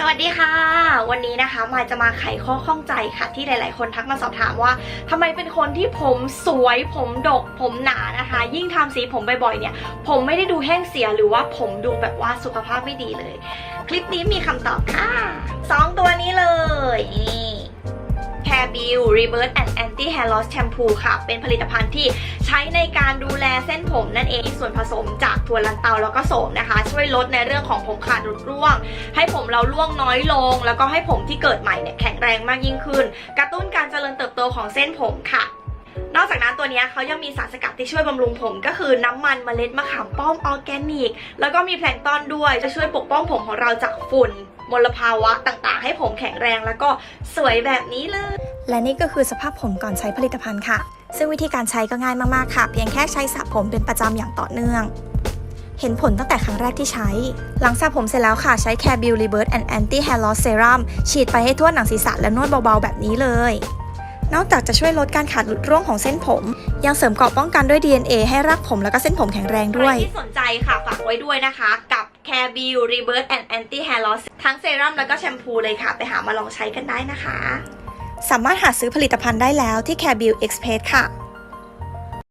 สวัสดีค่ะ วันนี้นะคะมายจะมาไขข้อข้องใจค่ะ ที่หลาย ๆ คนทักมาสอบถามว่าทำไมเป็นคนที่ผมสวย ผมดก ผมหนานะคะ ยิ่งทำสีผมบ่อย ๆ เนี่ย ผมไม่ได้ดูแห้งเสียหรือว่าผมดูแบบว่าสุขภาพไม่ดีเลย คลิปนี้มีคำตอบค่ะสองตัวนี้เลยนี่ Hair Build Rebirth and Anti Hair Loss Shampoo ค่ะ เป็นผลิตภัณฑ์ที่ใช้ในการดูแลเส้นผมนั่นเองส่วนผสมจากถั่วลันเตาแล้วก็โสมนะคะ ช่วยลดในเรื่องของผมขาดรุดร่วง ให้ผมเราร่วงน้อยลง แล้วก็ให้ผมที่เกิดใหม่เนี่ยแข็งแรงมากยิ่งขึ้น กระตุ้นการเจริญเติบโตของเส้นผมค่ะนอก นี้เขายังมีสารสกัดที่ช่วยบำรุงผม ก็คือน้ำมันเมล็ดมะขามป้อมออร์แกนิก แล้วก็มีแพลงก์ตอนด้วยจะช่วยปกป้องผมของเราจากฝุ่นมลภาวะต่างๆ ให้ผมแข็งแรงแล้วก็สวยแบบนี้เลย และนี่ก็คือสภาพผมก่อนใช้ผลิตภัณฑ์ค่ะ ซึ่งวิธีการใช้ก็ง่ายมากๆค่ะ เพียงแค่ใช้สระผมเป็นประจำอย่างต่อเนื่อง เห็นผลตั้งแต่ครั้งแรกที่ใช้ หลังสระผมเสร็จแล้วค่ะ ใช้ Care Build Rebirth and Anti Hair Loss Serum ฉีดไปให้ทั่วหนังศีรษะและนวดเบาๆแบบนี้เลย นอกจากจะช่วยลดการขาดหลุดร่วงของเส้นผม ยังเสริมเกราะป้องกันด้วย DNA ให้รากผมแล้วก็เส้นผมแข็งแรงใคด้รวยที่สนใจค่ะ ฝากไว้ด้วยนะคะ กับ Care b u i l Rebirth and Anti Hair Loss ทั้งเซรั่มแล้วก็แชมพูเลยค่ะ ไปหามาลองใช้กันได้นะคะ สามารถหาซื้อผลิตภัณฑ์ได้แล้วที่ Care Build Express ค่ะ